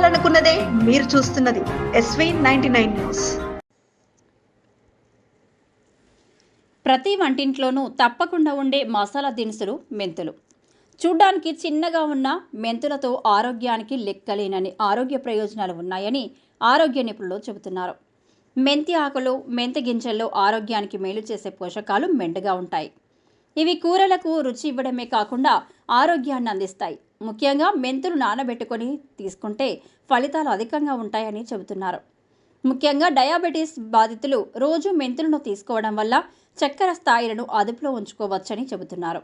మీరు చూడాలనుకున్నదే మీరు చూస్తున్నది ఎస్వీ నైన్టీ నైన్ న్యూస్. ప్రతి వంటింట్లోనూ తప్పకుండా ఉండే మసాలా దినుసులు మెంతులు. చూడ్డానికి చిన్నగా ఉన్న మెంతులతో ఆరోగ్యానికి లెక్కలేనని ఆరోగ్య ప్రయోజనాలు ఉన్నాయని ఆరోగ్య నిపుణులు చెబుతున్నారు. మెంతి ఆకులు మెంతి గింజల్లో ఆరోగ్యానికి మేలు చేసే పోషకాలు మెండుగా ఉంటాయి. ఇవి కూరలకు రుచి ఇవ్వడమే కాకుండా ఆరోగ్యాన్ని అందిస్తాయి. ముఖ్యంగా మెంతులు నానబెట్టుకొని తీసుకుంటే ఫలితాలు అధికంగా ఉంటాయని చెబుతున్నారు. ముఖ్యంగా డయాబెటీస్ బాధితులు రోజు మెంతులను తీసుకోవడం వల్ల చక్కెర స్థాయిలను అదుపులో ఉంచుకోవచ్చని చెబుతున్నారు.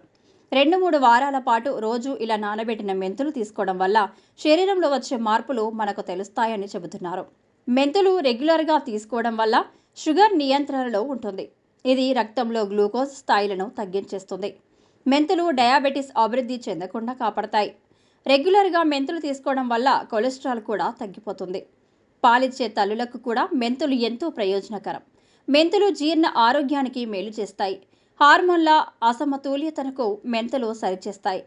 రెండు మూడు వారాల పాటు రోజు ఇలా నానబెట్టిన మెంతులు తీసుకోవడం వల్ల శరీరంలో వచ్చే మార్పులు మనకు తెలుస్తాయని చెబుతున్నారు. మెంతులు రెగ్యులర్గా తీసుకోవడం వల్ల షుగర్ నియంత్రణలో ఉంటుంది. ఇది రక్తంలో గ్లూకోజ్ స్థాయిలను తగ్గించేస్తుంది. మెంతులు డయాబెటీస్ అభివృద్ధి చెందకుండా కాపాడతాయి. రెగ్యులర్గా మెంతులు తీసుకోవడం వల్ల కొలెస్ట్రాల్ కూడా తగ్గిపోతుంది. పాలిచ్చే తల్లులకు కూడా మెంతులు ఎంతో ప్రయోజనకరం. మెంతులు జీర్ణ ఆరోగ్యానికి మేలు చేస్తాయి. హార్మోన్ల అసమతుల్యతకు మెంతులు సరిచేస్తాయి.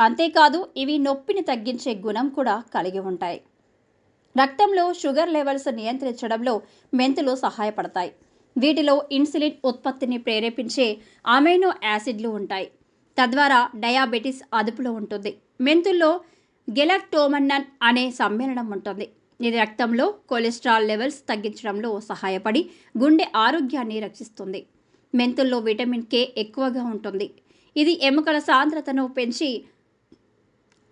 అంతేకాదు ఇవి నొప్పిని తగ్గించే గుణం కూడా కలిగి ఉంటాయి. రక్తంలో షుగర్ లెవెల్స్ నియంత్రించడంలో మెంతులు సహాయపడతాయి. వీటిలో ఇన్సులిన్ ఉత్పత్తిని ప్రేరేపించే అమైనో యాసిడ్లు ఉంటాయి. తద్వారా డయాబెటిస్ అదుపులో ఉంటుంది. మెంతుల్లో గెలక్టోమన్నన్ అనే సమ్మేళనం ఉంటుంది. ఇది రక్తంలో కొలెస్ట్రాల్ లెవెల్స్ తగ్గించడంలో సహాయపడి గుండె ఆరోగ్యాన్ని రక్షిస్తుంది. మెంతుల్లో విటమిన్ కే ఎక్కువగా ఉంటుంది. ఇది ఎముకల సాంద్రతను పెంచి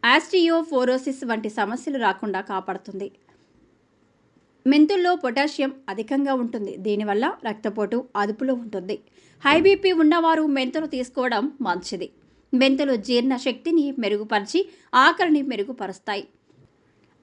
ఆస్టియోఫోరోసిస్ వంటి సమస్యలు రాకుండా కాపాడుతుంది. మెంతుల్లో పొటాషియం అధికంగా ఉంటుంది. దీనివల్ల రక్తపోటు అదుపులో ఉంటుంది. హై బీపీ ఉన్నవారు మెంతులు తీసుకోవడం మంచిది. మెంతులు జీర్ణ శక్తిని మెరుగుపరిచి ఆకలిని మెరుగుపరుస్తాయి.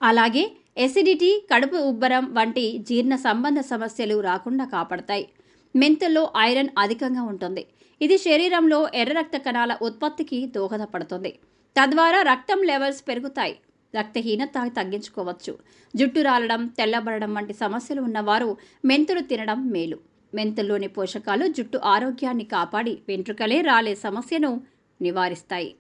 అలాగే ఎసిడిటీ కడుపు ఉబ్బరం వంటి జీర్ణ సంబంధ సమస్యలు రాకుండా కాపాడతాయి. మెంతుల్లో ఐరన్ అధికంగా ఉంటుంది. ఇది శరీరంలో ఎర్ర రక్త కణాల ఉత్పత్తికి దోహదపడుతుంది. తద్వారా రక్తం లెవెల్స్ పెరుగుతాయి. రక్తహీనత తగ్గించుకోవచ్చు. జుట్టు రాలడం తెల్లబడడం వంటి సమస్యలు ఉన్నవారు మెంతులు తినడం మేలు. మెంతుల్లోని పోషకాలు జుట్టు ఆరోగ్యాన్ని కాపాడి వెంట్రుకలే రాలే సమస్యను నివారిస్తాయి